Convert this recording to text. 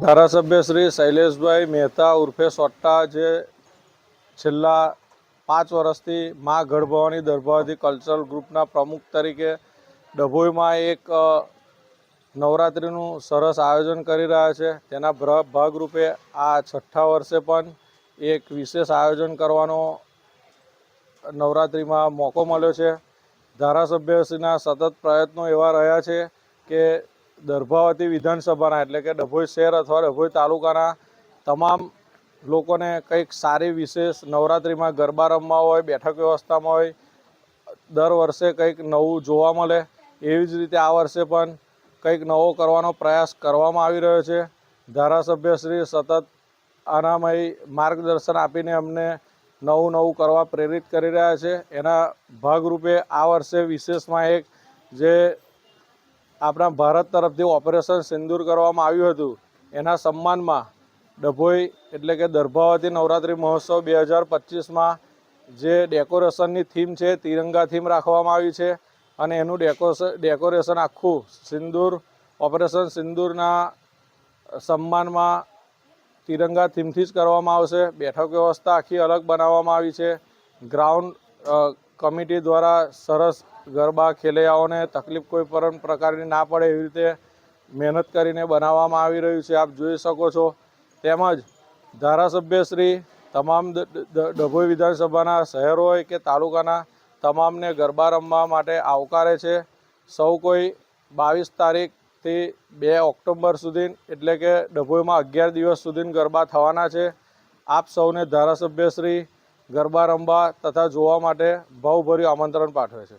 ધારાસભ્ય શ્રી શૈલેષભાઈ મહેતા ઉર્ફે સોટ્ટા જે છેલ્લા પાંચ વર્ષથી મા ગઢભવાની દરભાવતી કલ્ચરલ ગ્રુપના પ્રમુખ તરીકે ડભોઈમાં એક નવરાત્રિનું સરસ આયોજન કરી રહ્યા છે. તેના ભાગરૂપે આ છઠ્ઠા વર્ષે પણ એક વિશેષ આયોજન કરવાનો નવરાત્રિમાં મોકો મળ્યો છે. ધારાસભ્યશ્રીના સતત પ્રયત્નો એવા રહ્યા છે કે દર્ભાવતી વિધાનસભાના, એટલે કે ડભોઈ શહેર અથવા ડભોઈ તાલુકાના તમામ લોકોને કંઈક સારી, વિશેષ નવરાત્રિમાં ગરબા રમવા હોય, બેઠક વ્યવસ્થામાં હોય, દર વર્ષે કંઈક નવું જોવા મળે, એવી જ રીતે આ વર્ષે પણ કંઈક નવો કરવાનો પ્રયાસ કરવામાં આવી રહ્યો છે. ધારાસભ્યશ્રી સતત આનામય માર્ગદર્શન આપીને અમને નવું નવું કરવા પ્રેરિત કરી રહ્યા છે. એના ભાગરૂપે આ વર્ષે વિશેષમાં એક જે આપણા ભારત તરફથી ઓપરેશન સિંદૂર કરવામાં આવ્યું હતું. એના સન્માનમાં ડભોઈ એટલે કે દર્ભાવતી નવરાત્રિ મહોત્સવ બે હજાર પચીસમાં જે ડેકોરેશનની થીમ છે, તિરંગા થીમ રાખવામાં આવી છે અને એનું ડેકોરેશન ડેકોરેશન આખું સિંદૂર, ઓપરેશન સિંદૂરના સન્માનમાં તિરંગા થીમથી જ કરવામાં આવશે. બેઠક વ્યવસ્થા આખી અલગ બનાવવામાં આવી છે. ગ્રાઉન્ડ કમિટી દ્વારા સરસ ગરબા ખેલૈયાઓને તકલીફ કોઈ પણ પ્રકારની ના પડે એવી રીતે મહેનત કરીને બનાવવામાં આવી રહ્યું છે. આપ જોઈ શકો છો. તેમજ ધારાસભ્યશ્રી તમામ ડભોઈ વિધાનસભાના શહેર હોય કે તાલુકાના તમામને ગરબા રમવા માટે આવકારે છે. સૌ કોઈ બાવીસ તારીખથી બે ઓક્ટોબર સુધી, એટલે કે ડભોઈમાં અગિયાર દિવસ સુધી ગરબા થવાના છે. આપ સૌને ધારાસભ્યશ્રી ગરબા રમવા તથા જોવા માટે ભાવભર્યું આમંત્રણ પાઠવે છે.